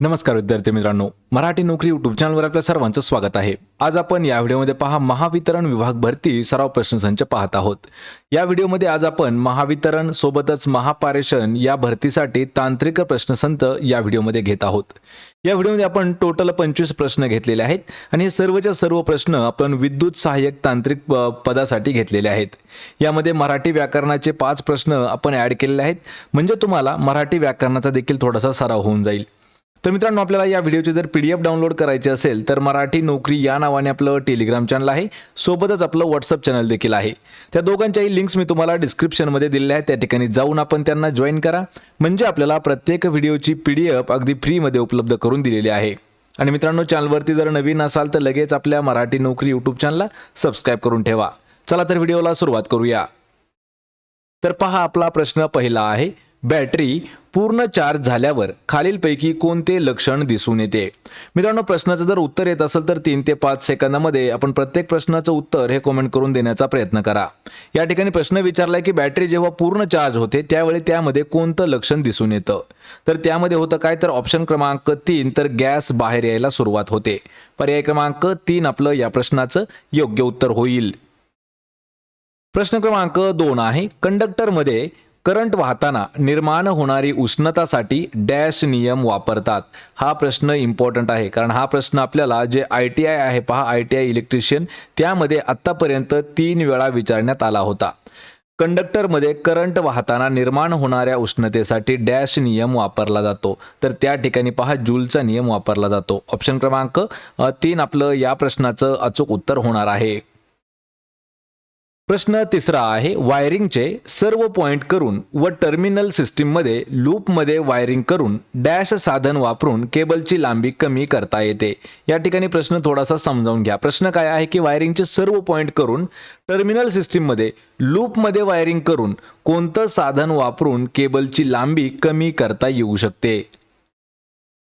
नमस्कार विद्यार्थी मित्रांनो मराठी नोकरी युट्यूब चॅनलवर आपल्या सर्वांचं स्वागत आहे. आज आपण या व्हिडिओमध्ये पहा महावितरण विभाग भरती सराव प्रश्नसंच पाहत आहोत. या व्हिडिओमध्ये आज आपण महावितरण सोबतच महापारेषण या भरतीसाठी तांत्रिक प्रश्नसंच या व्हिडिओमध्ये घेत आहोत. या व्हिडिओमध्ये आपण टोटल पंचवीस प्रश्न घेतलेले आहेत आणि हे सर्वच्या सर्व प्रश्न आपण विद्युत सहाय्यक तांत्रिक पदासाठी घेतलेले आहेत. यामध्ये मराठी व्याकरणाचे पाच प्रश्न आपण ॲड केलेले आहेत. म्हणजे तुम्हाला मराठी व्याकरणाचा देखील थोडासा सराव होऊन जाईल. तर मित्रांनो आपल्याला या व्हिडिओची जर पी डी एफ डाउनलोड करायची असेल तर मराठी नोकरी या नावाने आपलं टेलिग्राम चॅनल आहे. सोबतच आपलं व्हॉट्सअप चॅनल देखील आहे. त्या दोघांच्याही लिंक्स मी तुम्हाला डिस्क्रिप्शनमध्ये दिलेल्या आहेत. त्या ठिकाणी जाऊन आपण त्यांना जॉईन करा. म्हणजे आपल्याला प्रत्येक व्हिडिओची पी डी एफ अगदी फ्रीमध्ये उपलब्ध करून दिलेली आहे. आणि मित्रांनो चॅनलवरती जर नवीन असाल तर लगेच आपल्या मराठी नोकरी यूट्यूब चॅनलला सबस्क्राईब करून ठेवा. चला तर व्हिडिओला सुरुवात करूया. तर पहा आपला प्रश्न पहिला आहे. बॅटरी पूर्ण चार्ज झाल्यावर खालीलपैकी कोणते लक्षण दिसून येते? मित्रांनो प्रश्नाचं जर उत्तर येत असेल तर तीन ते पाच सेकंदामध्ये आपण प्रत्येक प्रश्नाचं उत्तर हे कमेंट करून देण्याचा प्रयत्न करा. या ठिकाणी प्रश्न विचारलाय की बॅटरी जेव्हा पूर्ण चार्ज होते त्यावेळी त्यामध्ये कोणतं लक्षण दिसून येतं? तर त्यामध्ये होतं काय? तर ऑप्शन क्रमांक तीन तर गॅस बाहेर यायला सुरुवात होते. पर्याय क्रमांक तीन आपलं या प्रश्नाचं योग्य उत्तर होईल. प्रश्न क्रमांक दोन आहे कंडक्टरमध्ये करंट वाहताना निर्माण होणारी उष्णतासाठी डॅश नियम वापरतात. हा प्रश्न इम्पॉर्टंट आहे. कारण हा प्रश्न आपल्याला जे आय टी आय आहे पहा आय टी आय इलेक्ट्रिशियन त्यामध्ये आत्तापर्यंत तीन वेळा विचारण्यात आला होता. कंडक्टरमध्ये करंट वाहताना निर्माण होणाऱ्या उष्णतेसाठी डॅश नियम वापरला जातो. तर त्या ठिकाणी पहा जूलचा नियम वापरला जातो. ऑप्शन क्रमांक तीन आपलं या प्रश्नाचं अचूक उत्तर होणार आहे. प्रश्न तिसरा आहे वायरिंगचे सर्व पॉईंट करून व टर्मिनल सिस्टीममध्ये लूपमध्ये वायरिंग करून डॅश साधन वापरून केबलची लांबी कमी करता येते. या ठिकाणी प्रश्न थोडासा समजावून घ्या. प्रश्न काय आहे की वायरिंगचे सर्व पॉईंट करून टर्मिनल सिस्टीममध्ये लूपमध्ये वायरिंग करून कोणतं साधन वापरून केबलची लांबी कमी करता येऊ शकते?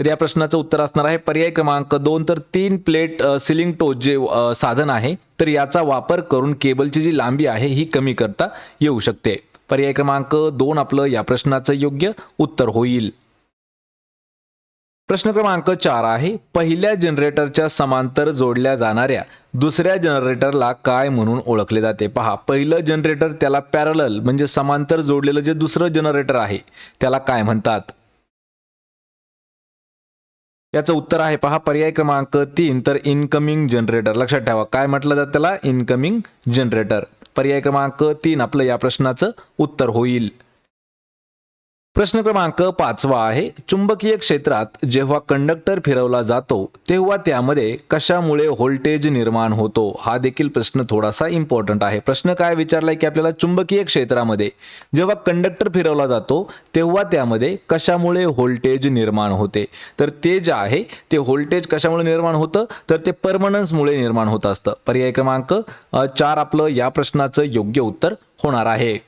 तर या प्रश्नाचं उत्तर असणार आहे. पर्याय क्रमांक दोन तर तीन प्लेट सिलिंग टोच जे साधन आहे. तर याचा वापर करून केबलची जी लांबी आहे ही कमी करता येऊ शकते. पर्याय क्रमांक दोन आपलं या प्रश्नाचं योग्य उत्तर होईल. प्रश्न क्रमांक चार आहे. पहिल्या जनरेटरच्या समांतर जोडल्या जाणाऱ्या दुसऱ्या जनरेटरला काय म्हणून ओळखले जाते? पहा पहिलं जनरेटर त्याला पॅरलल म्हणजे समांतर जोडलेलं जे दुसरं जनरेटर आहे त्याला काय म्हणतात? याचं उत्तर आहे पहा पर्याय क्रमांक तीन तर इनकमिंग जनरेटर लक्षात ठेवा काय म्हटलं जातं त्याला? इनकमिंग जनरेटर पर्याय क्रमांक तीन आपलं या प्रश्नाचं उत्तर होईल. प्रश्न क्रमांक पाचवा आहे. चुंबकीय क्षेत्रात जेव्हा कंडक्टर फिरवला जातो तेव्हा त्यामध्ये कशामुळे व्होल्टेज निर्माण होतो? हा देखील प्रश्न थोडासा इम्पॉर्टंट आहे. प्रश्न काय विचारलाय की आपल्याला चुंबकीय क्षेत्रामध्ये जेव्हा कंडक्टर फिरवला जातो तेव्हा त्यामध्ये कशामुळे व्होल्टेज निर्माण होते? तर ते जे आहे ते व्होल्टेज कशामुळे निर्माण होतं? तर ते परमनन्समुळे निर्माण होत असतं. पर्याय क्रमांक चार आपलं या प्रश्नाचं योग्य उत्तर होणार आहे.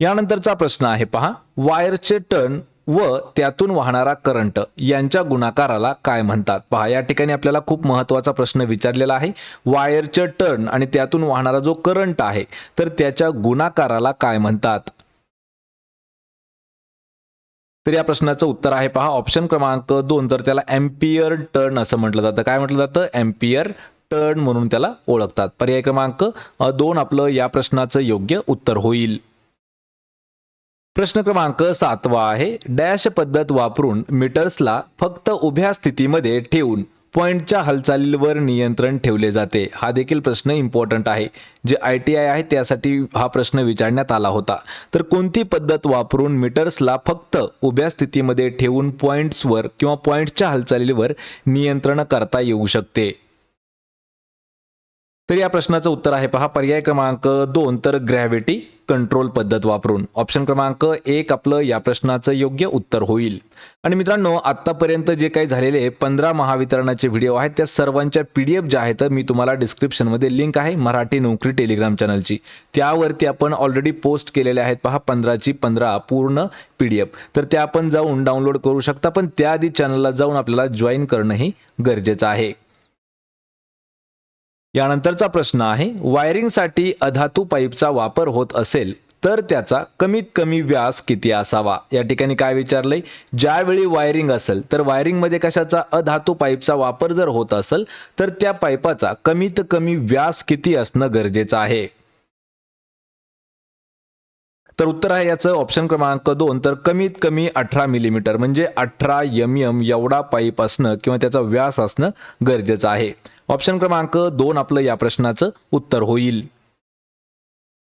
यानंतरचा प्रश्न आहे पहा. वायरचे टर्न व त्यातून वाहणारा करंट यांच्या गुणाकाराला काय म्हणतात? पहा या ठिकाणी आपल्याला खूप महत्त्वाचा प्रश्न विचारलेला आहे. वायरचे टर्न आणि त्यातून वाहणारा जो करंट आहे तर त्याच्या गुणाकाराला काय म्हणतात? तर या प्रश्नाचं उत्तर आहे पहा. ऑप्शन क्रमांक दोन तर त्याला एम्पियर टर्न असं म्हटलं जातं. काय म्हटलं जातं? एम्पियर टर्न म्हणून त्याला ओळखतात. पर्याय क्रमांक दोन आपलं या प्रश्नाचं योग्य उत्तर होईल. प्रश्न क्रमांक सातवा आहे. डॅश पद्धत वापरून मीटर्सला फक्त उभ्या स्थितीमध्ये ठेवून पॉईंटच्या हालचालीवर नियंत्रण ठेवले जाते. हा देखील प्रश्न इम्पॉर्टंट आहे. जे आय टी आय आहे त्यासाठी हा प्रश्न विचारण्यात आला होता. तर कोणती पद्धत वापरून मीटर्सला फक्त उभ्या स्थितीमध्ये ठेवून पॉईंट्सवर किंवा पॉईंटच्या हालचालीवर नियंत्रण करता येऊ शकते? तर या प्रश्नाचं उत्तर आहे पहा. पर्याय क्रमांक दोन तर ग्रॅव्हिटी. कंट्रोल पद्धत वापरून. ऑप्शन क्रमांक एक आपलं या प्रश्नाचं योग्य उत्तर होईल. आणि मित्रांनो आत्तापर्यंत जे काही झालेले पंधरा महावितरणाचे व्हिडिओ आहेत त्या सर्वांच्या पी डी एफ ज्या आहेत मी तुम्हाला डिस्क्रिप्शनमध्ये लिंक आहे मराठी नोकरी टेलिग्राम चॅनलची त्यावरती आपण ऑलरेडी पोस्ट केलेले आहेत पहा पंधराची पंधरा पूर्ण पी डी एफ तर त्या आपण जाऊन डाउनलोड करू शकता पण त्याआधी चॅनलला जाऊन आपल्याला जॉईन करणंही गरजेचं आहे. यानंतरचा प्रश्न आहे वायरिंगसाठी अधातू पाईपचा वापर होत असेल तर त्याचा कमीत कमी व्यास किती असावा? या ठिकाणी काय विचारलंय? ज्यावेळी वायरिंग असेल तर वायरिंगमध्ये कशाचा? अधातू पाईपचा वापर जर होत असेल तर त्या पाईपाचा कमीत कमी व्यास किती असणं गरजेचं आहे? तर उत्तर आहे याचं. ऑप्शन क्रमांक दोन. तर कमीत कमी अठरा मिलीमीटर म्हणजे अठरा एम एम एवढा पाईप असणं किंवा त्याचा व्यास असणं गरजेचं आहे. ऑप्शन क्रमांक दोन आपलं या प्रश्नाचं उत्तर होईल.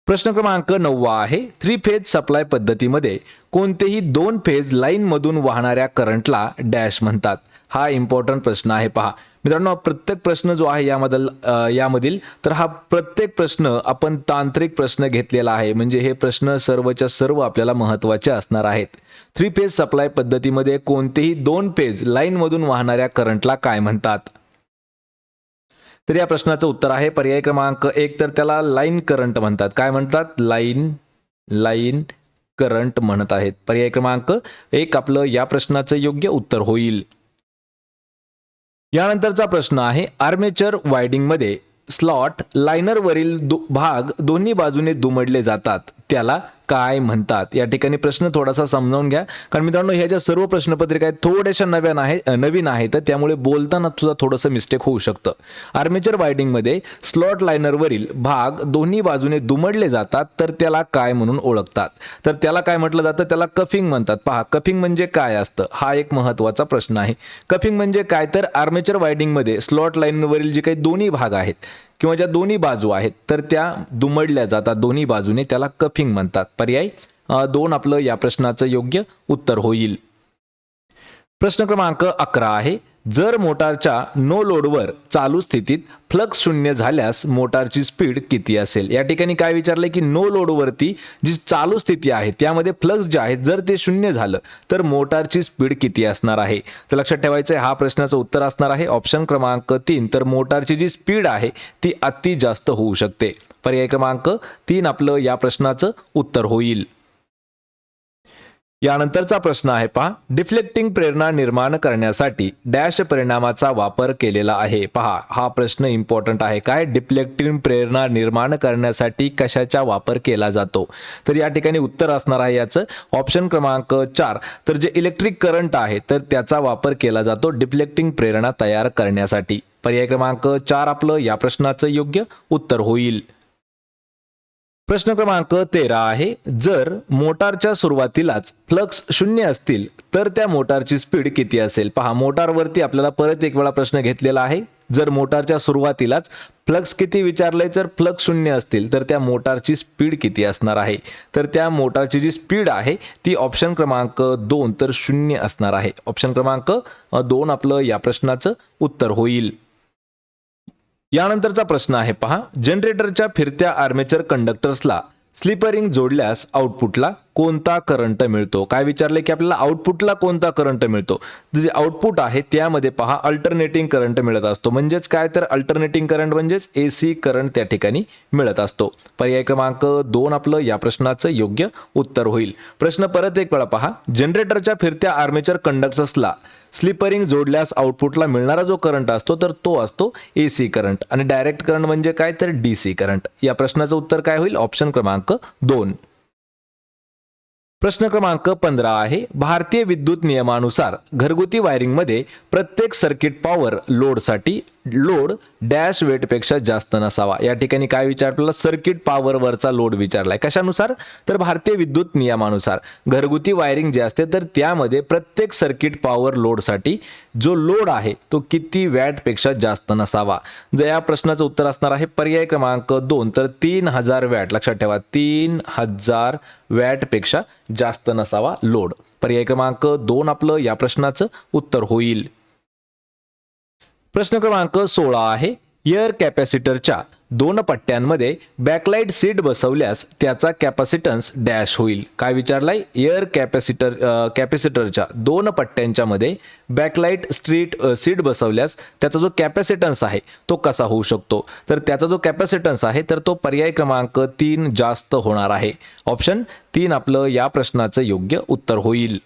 प्रश्न क्रमांक नववा आहे. थ्री फेज सप्लाय पद्धतीमध्ये कोणतेही दोन फेज लाईनमधून वाहणाऱ्या करंटला डॅश म्हणतात. हा इम्पॉर्टंट प्रश्न आहे पहा. मित्रांनो प्रत्येक प्रश्न जो आहे यामधल यामधील तर हा प्रत्येक प्रश्न आपण तांत्रिक प्रश्न घेतलेला आहे. म्हणजे हे प्रश्न सर्वच्या सर्व आपल्याला महत्त्वाचे असणार आहेत. थ्री पेज सप्लाय पद्धतीमध्ये कोणतेही दोन पेज लाईनमधून वाहणाऱ्या करंटला काय म्हणतात? तर या प्रश्नाचं उत्तर आहे. पर्याय क्रमांक एक तर त्याला लाईन करंट म्हणतात. काय म्हणतात? लाईन लाईन करंट म्हणत आहेत. पर्याय क्रमांक एक आपलं या प्रश्नाचं योग्य उत्तर होईल. यानंतरचा प्रश्न आहे आर्मेचर वायडिंगमध्ये स्लॉट लायनरवरील दो भाग दोन्ही बाजूने दुमडले जातात. त्याला काय म्हणतात? या ठिकाणी प्रश्न थोडासा समजावून घ्या. कारण मित्रांनो ह्या ज्या सर्व प्रश्नपत्रिका आहेत थोड्याशा नव्या आहे नवीन आहेत त्यामुळे बोलताना सुद्धा थोडंसं मिस्टेक होऊ शकतं. आर्मेचर वायडिंगमध्ये स्लॉट लायनरवरील भाग दोन्ही बाजूने दुमडले जातात तर त्याला काय म्हणून ओळखतात? तर त्याला काय म्हटलं जातं? त्याला कफिंग म्हणतात. पहा कफिंग म्हणजे काय असतं? हा एक महत्त्वाचा प्रश्न आहे. कफिंग म्हणजे काय? तर आर्मेचर वायडिंगमध्ये स्लॉट लाईनवरील जे काही दोन्ही भाग आहेत किंवा ज्या दोन्ही बाजू आहेत तर त्या दुमडल्या जातात. दोन्ही बाजूने त्याला कफिंग म्हणतात. पर्याय दोन आपलं या प्रश्नाचं योग्य उत्तर होईल. प्रश्न क्रमांक अकरा आहे. जर मोटारच्या नो लोडवर चालू स्थितीत फ्लक्स शून्य झाल्यास मोटारची स्पीड किती असेल? या ठिकाणी काय विचारलं की नो लोडवरती जी चालू स्थिती आहे त्यामध्ये फ्लक्स जे आहेत जर ते शून्य झालं तर मोटारची स्पीड किती असणार आहे? तर लक्षात ठेवायचं आहे हा प्रश्नाचं उत्तर असणार आहे. ऑप्शन क्रमांक तीन तर मोटारची जी स्पीड आहे ती अति जास्त होऊ शकते. पर्याय क्रमांक तीन आपलं या प्रश्नाचं उत्तर होईल. यानंतरचा प्रश्न आहे पहा. डिफ्लेक्टिंग प्रेरणा निर्माण करण्यासाठी डॅश परिणामाचा वापर केलेला आहे. पहा हा प्रश्न इम्पॉर्टंट आहे. काय? डिफ्लेक्टिंग प्रेरणा निर्माण करण्यासाठी कशाचा वापर केला जातो? तर या ठिकाणी उत्तर असणार आहे याचं. ऑप्शन क्रमांक चार. तर जे इलेक्ट्रिक करंट आहे तर त्याचा वापर केला जातो डिफ्लेक्टिंग प्रेरणा तयार करण्यासाठी. पर्याय क्रमांक चार आपलं या प्रश्नाचं योग्य उत्तर होईल. प्रश्न क्रमांक तेरा आहे जर मोटारच्या सुरुवातीलाच फ्लक्स शून्य असतील तर त्या मोटारची स्पीड किती असेल? पहा मोटारवरती आपल्याला परत एक वेळा प्रश्न घेतलेला आहे. जर मोटारच्या सुरुवातीलाच फ्लक्स किती विचारलंय जर फ्लक्स शून्य असतील तर त्या मोटारची स्पीड किती असणार आहे? तर त्या मोटारची जी स्पीड आहे ती ऑप्शन क्रमांक दोन तर शून्य असणार आहे. ऑप्शन क्रमांक दोन आपलं या प्रश्नाचं उत्तर होईल. यानंतरचा प्रश्न आहे पहा. जनरेटरच्या फिरत्या आर्मेचर कंडक्टर्सला स्लिपरिंग जोडल्यास आउटपुटला कोणता करंट मिळतो? काय विचारले की आपल्याला आउटपुटला कोणता करंट मिळतो? जे आउटपुट आहे त्यामध्ये पहा अल्टरनेटिंग करंट मिळत असतो. म्हणजेच काय तर अल्टरनेटिंग करंट म्हणजेच ए सी करंट त्या ठिकाणी मिळत असतो. पर्याय क्रमांक दोन आपलं या प्रश्नाचं योग्य उत्तर होईल. प्रश्न परत एक वेळा पहा. जनरेटरच्या फिरत्या आर्मेचर कंडक्टर्सला स्लिपरिंग जोडल्यास आउटपुटला मिळणारा जो करंट असतो तर तो असतो ए सी करंट आणि डायरेक्ट करंट म्हणजे काय? तर डी सी करंट या प्रश्नाचं उत्तर काय होईल? ऑप्शन क्रमांक दोन. प्रश्न क्रमांक पंधरा आहे. भारतीय विद्युत नियमानुसार घरगुती वायरिंगमध्ये प्रत्येक सर्किट पॉवर लोडसाठी लोड डॅश वेटपेक्षा जास्त नसावा. या ठिकाणी काय विचार आपल्याला? सर्किट पॉवरवरचा लोड विचारलाय. कशानुसार? तर भारतीय विद्युत नियमानुसार. घरगुती वायरिंग जे असते तर त्यामध्ये प्रत्येक सर्किट पॉवर लोडसाठी जो लोड आहे तो किती वॅटपेक्षा जास्त नसावा? जर या प्रश्नाचं उत्तर असणार आहे पर्याय क्रमांक दोन तर तीन हजार वॅट. लक्षात ठेवा तीन हजार वॅटपेक्षा जास्त नसावा लोड. पर्याय क्रमांक दोन आपलं या प्रश्नाचं उत्तर होईल. प्रश्न क्रमांक सोळा आहे. एअर कॅपॅसिटरच्या दोन पट्ट्यांमध्ये बॅकलाईट सीट बसवल्यास त्याचा कॅपॅसिटन्स डॅश होईल. काय विचारलाय? एअर कॅपॅसिटर कॅपॅसिटरच्या दोन पट्ट्यांच्या मध्ये बॅकलाईट स्ट्रीट सीट बसवल्यास त्याचा जो कॅपॅसिटन्स आहे तो कसा होऊ शकतो? तर त्याचा जो कॅपॅसिटन्स आहे तर तो पर्याय क्रमांक तीन जास्त होणार आहे. ऑप्शन तीन आपलं या प्रश्नाचं योग्य उत्तर होईल.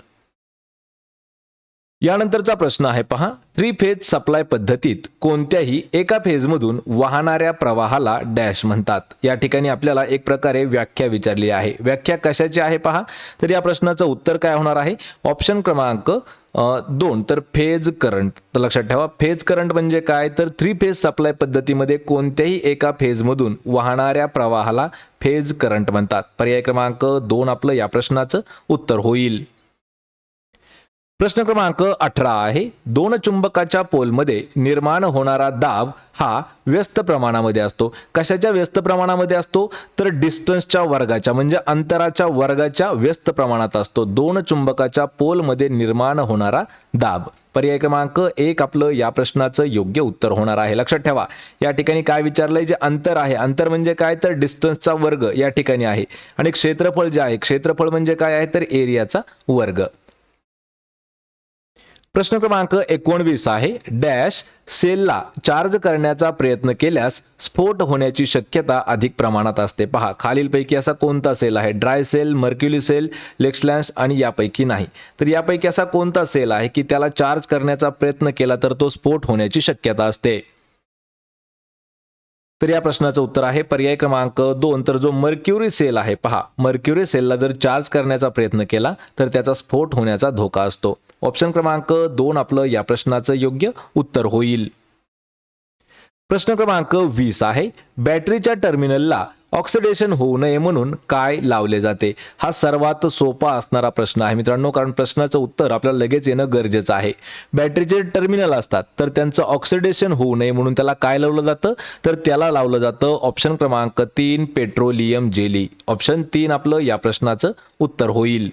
यानंतरचा प्रश्न आहे पहा. थ्री फेज सप्लाय पद्धतीत कोणत्याही एका फेजमधून वाहणाऱ्या प्रवाहाला डॅश म्हणतात. या ठिकाणी आपल्याला एक प्रकारे व्याख्या विचारली आहे. व्याख्या कशाची आहे पहा. तर या प्रश्नाचं उत्तर काय होणार आहे? ऑप्शन क्रमांक दोन. तर फेज करंट. तर लक्षात ठेवा फेज करंट म्हणजे काय? तर थ्री फेज सप्लाय पद्धतीमध्ये कोणत्याही एका फेजमधून वाहणाऱ्या प्रवाहाला फेज करंट म्हणतात. पर्याय क्रमांक दोन आपलं या प्रश्नाचं उत्तर होईल. प्रश्न क्रमांक अठरा आहे. दोन चुंबकाच्या पोलमध्ये निर्माण होणारा दाब हा व्यस्त प्रमाणामध्ये असतो. कशाच्या व्यस्त प्रमाणामध्ये असतो? तर डिस्टन्सच्या वर्गाच्या म्हणजे अंतराच्या वर्गाच्या व्यस्त प्रमाणात असतो. दोन चुंबकाच्या पोलमध्ये निर्माण होणारा दाब. पर्याय क्रमांक एक आपलं या प्रश्नाचं योग्य उत्तर होणार आहे. लक्षात ठेवा. या ठिकाणी काय विचारलंय? जे अंतर आहे. अंतर म्हणजे काय? तर डिस्टन्सचा वर्ग या ठिकाणी आहे. आणि क्षेत्रफळ जे आहे क्षेत्रफळ म्हणजे काय आहे? तर एरियाचा वर्ग. प्रश्न क्रमांक एकोणवीस आहे. डॅश सेलला चार्ज करण्याचा प्रयत्न केल्यास स्फोट होण्याची शक्यता अधिक प्रमाणात असते. पहा खालीलपैकी असा कोणता सेल आहे? Dry cell mercury cell Leclanche आणि यापैकी नाही. तर यापैकी असा कोणता सेल आहे की त्याला चार्ज करण्याचा प्रयत्न केला तर तो स्फोट होण्याची शक्यता असते? तर या प्रश्नाचं उत्तर आहे पर्याय क्रमांक दोन. तर जो मर्क्युरी सेल आहे पहा मर्क्युरी सेलला जर चार्ज करण्याचा प्रयत्न केला तर त्याचा स्फोट होण्याचा धोका असतो. ऑप्शन क्रमांक दोन आपलं या प्रश्नाचं योग्य उत्तर होईल. प्रश्न क्रमांक वीस आहे. बॅटरीच्या टर्मिनलला ऑक्सिडेशन होऊ नये म्हणून काय लावले जाते? हा सर्वात सोपा असणारा प्रश्न आहे मित्रांनो कारण प्रश्नाचं उत्तर आपल्याला लगेच येणं गरजेचं आहे. बॅटरीचे टर्मिनल असतात तर त्यांचं ऑक्सिडेशन होऊ नये म्हणून त्याला काय लावलं जातं? तर त्याला लावलं जातं ऑप्शन क्रमांक तीन पेट्रोलियम जेली ऑप्शन तीन आपलं या प्रश्नाचं उत्तर होईल.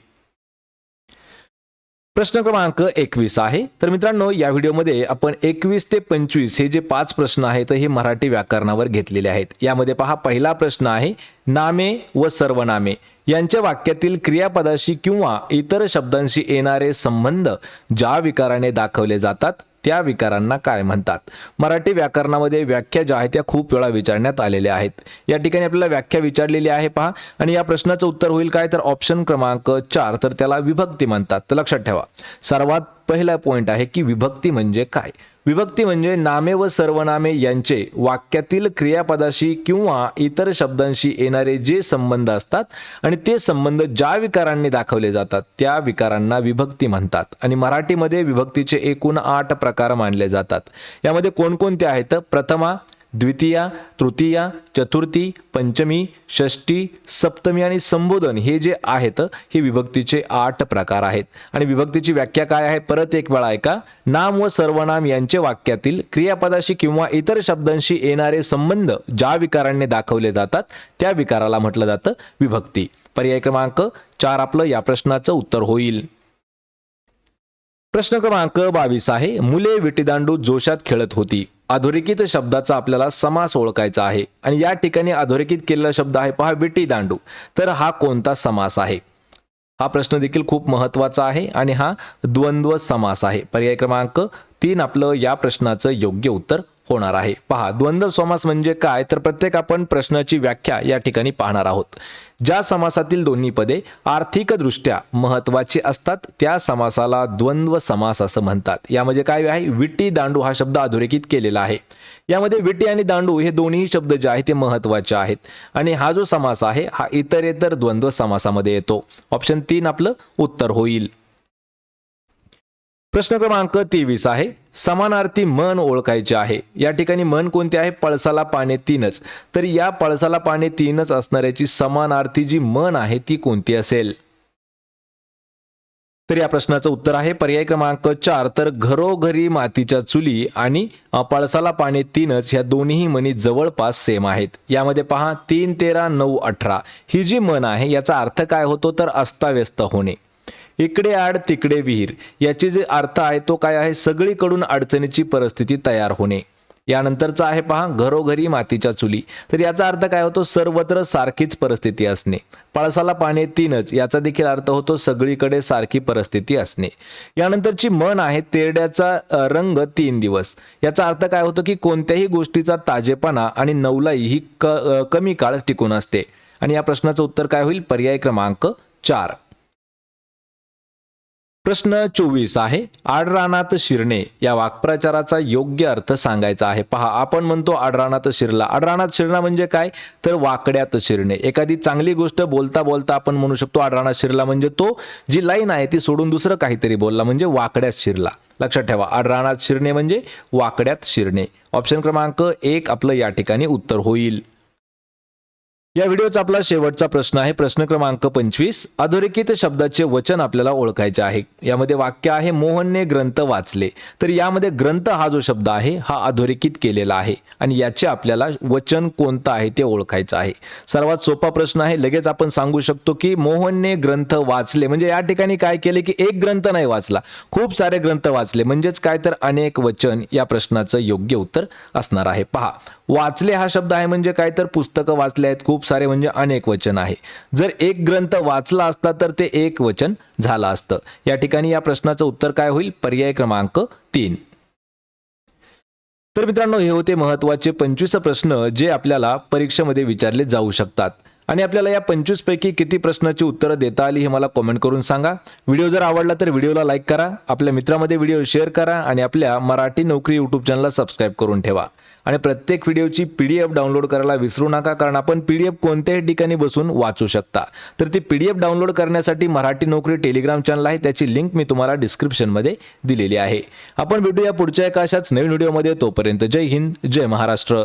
प्रश्न क्रमांक एकवीस आहे. तर मित्रांनो या व्हिडिओमध्ये आपण एकवीस ते पंचवीस हे जे पाच प्रश्न आहेत हे मराठी व्याकरणावर घेतलेले आहेत. यामध्ये पहा पहिला प्रश्न आहे नामे व सर्वनामे. यांच्या वाक्यातील क्रियापदाशी किंवा इतर शब्दांशी येणारे संबंध ज्या विकाराने दाखवले जातात त्या विकारांना काय म्हणतात? मराठी व्याकरणामध्ये व्याख्या ज्या आहेत त्या खूप वेळा विचारण्यात आलेल्या आहेत. या ठिकाणी आपल्याला व्याख्या विचारलेली आहे पहा. आणि या प्रश्नाचं उत्तर होईल काय? तर ऑप्शन क्रमांक चार तर त्याला विभक्ती म्हणतात. तर लक्षात ठेवा. सर्वात पहिला पॉईंट आहे की विभक्ती म्हणजे काय? विभक्ती म्हणजे नामे व सर्वनामे यांचे वाक्यातील क्रियापदाशी किंवा इतर शब्दांशी येणारे जे संबंध असतात आणि ते संबंध ज्या विकारांनी दाखवले जातात त्या विकारांना विभक्ती म्हणतात. आणि मराठीमध्ये विभक्तीचे एकूण आठ प्रकार मानले जातात. यामध्ये कोणकोणते आहेत? प्रथमा द्वितीया तृतीया चतुर्थी पंचमी षष्टी सप्तमी आणि संबोधन हे जे आहेत हे विभक्तीचे आठ प्रकार आहेत. आणि विभक्तीची व्याख्या काय आहे? परत एक वेळा ऐका. नाम व सर्वनाम यांचे वाक्यातील क्रियापदाशी किंवा इतर शब्दांशी येणारे संबंध ज्या विकारांनी दाखवले जातात त्या विकाराला म्हटलं जातं विभक्ती. पर्याय क्रमांक चार आपलं या प्रश्नाचं उत्तर होईल. प्रश्न क्रमांक बावीस आहे. मुले विटीदांडू जोशात खेळत होती. अधोरेखित शब्दाचा आपल्याला समास ओळखायचा आहे. आणि या ठिकाणी अधोरेखित केलेला शब्द आहे पहा विटी दांडू. तर हा कोणता समास आहे? हा प्रश्न देखील खूप महत्त्वाचा आहे आणि हा द्वंद्व समास आहे. पर्याय क्रमांक तीन आपलं या प्रश्नाचं योग्य उत्तर होणार आहे. पहा द्वंद्व समास म्हणजे काय? तर प्रत्येक आपण प्रश्नाची व्याख्या या ठिकाणी पाहणार आहोत. ज्या समासातील दोन्ही पदे आर्थिकदृष्ट्या महत्वाची असतात त्या समासाला द्वंद्व समास असं म्हणतात. यामध्ये काय आहे? विटी दांडू हा शब्द अधोरेखित केलेला आहे. यामध्ये विटी आणि दांडू हे दोन्ही शब्द जे आहेत ते महत्त्वाचे आहेत. आणि हा जो समास आहे हा इतरेतर द्वंद्व समासामध्ये येतो. ऑप्शन तीन आपलं उत्तर होईल. प्रश्न क्रमांक तेवीस आहे. समानार्थी मन ओळखायचे आहे. या ठिकाणी मन कोणते आहे? पळसाला पाने तीनच. तर या पळसाला पाने तीनच असणाऱ्याची समानार्थी जी मन आहे ती कोणती असेल? तर या प्रश्नाचं उत्तर आहे. पर्याय क्रमांक चार. तर घरोघरी मातीच्या चुली आणि पळसाला पाने तीनच ह्या दोन्ही मनी जवळपास सेम आहेत. यामध्ये पहा तीन तेरा नऊ अठरा. ही जी मन आहे याचा अर्थ काय होतो? तर अस्ताव्यस्त होणे. इकडे आड तिकडे विहीर. याचे जे अर्थ आहे तो काय आहे? सगळीकडून अडचणीची परिस्थिती तयार होणे. यानंतरचा आहे पहा घरोघरी मातीच्या चुली. तर याचा अर्थ काय होतो? सर्वत्र सारखीच परिस्थिती असणे. पळसाला पाणी तीनच याचा देखील अर्थ होतो सगळीकडे सारखी परिस्थिती असणे. यानंतरची मन आहे तेरड्याचा रंग तीन दिवस. याचा अर्थ काय होतो की कोणत्याही गोष्टीचा ताजेपणा आणि नवलाई ही क कमी काळ टिकून असते. आणि या प्रश्नाचं उत्तर काय होईल? पर्याय क्रमांक चार. प्रश्न चोवीस आहे. आडरानात शिरणे या वाक्प्रचाराचा योग्य अर्थ सांगायचा आहे. पहा आपण म्हणतो आडरानात शिरला. आडरानात शिरणं म्हणजे काय? तर वाकड्यात शिरणे. एखादी चांगली गोष्ट बोलता बोलता आपण म्हणू शकतो आडरानात शिरला म्हणजे तो जी लाईन आहे ती सोडून दुसरं काहीतरी बोलला म्हणजे वाकड्यात शिरला. लक्षात ठेवा आडरानात शिरणे म्हणजे वाकड्यात शिरणे. ऑप्शन क्रमांक एक आपलं या ठिकाणी उत्तर होईल. या व्हिडिओचा आपला शेवटचा प्रश्न आहे. प्रश्न क्रमांक पंचवीस. अधोरेखित शब्दाचे वचन आपल्याला ओळखायचे आहे. यामध्ये वाक्य आहे मोहनने ग्रंथ वाचले. तर यामध्ये ग्रंथ हा जो शब्द आहे हा अधोरेखित केलेला आहे. आणि याचे आपल्याला वचन कोणतं आहे ते ओळखायचं आहे. सर्वात सोपा प्रश्न आहे. लगेच आपण सांगू शकतो की मोहनने ग्रंथ वाचले. म्हणजे या ठिकाणी काय केले की एक ग्रंथ नाही वाचला. खूप सारे ग्रंथ वाचले. म्हणजेच काय तर अनेक वचन या प्रश्नाचं योग्य उत्तर असणार आहे. पहा. वाचले हा शब्द आहे म्हणजे काय? तर पुस्तकं वाचले आहेत. खूप सारे म्हणजे अनेक वचन आहे. जर एक ग्रंथ वाचला असता तर ते एक वचन झालं असतं. या ठिकाणी या प्रश्नाचं उत्तर काय होईल? पर्याय क्रमांक तीन. तर मित्रांनो हे होते महत्त्वाचे पंचवीस प्रश्न जे आपल्याला परीक्षेमध्ये विचारले जाऊ शकतात. आणि आपल्याला या पंचवीस पैकी किती प्रश्नाची उत्तरं देता आली हे मला कॉमेंट करून सांगा. व्हिडिओ जर आवडला तर व्हिडिओला लाईक करा. आपल्या मित्रामध्ये व्हिडिओ शेअर करा आणि आपल्या मराठी नोकरी यूट्यूब चॅनलला सबस्क्राईब करून ठेवा. आणि प्रत्येक व्हिडिओची पी डी एफ डाउनलोड करायला विसरू नका कारण आपण पी डी एफ कोणत्याही ठिकाणी बसून वाचू शकता. तर ती पी डी एफ डाउनलोड करण्यासाठी मराठी नोकरी टेलिग्राम चॅनल आहे त्याची लिंक मी तुम्हाला डिस्क्रिप्शनमध्ये दिलेली आहे. आपण भेटूया पुढच्या एका अशाच नवीन व्हिडिओमध्ये तोपर्यंत जय हिंद जय महाराष्ट्र.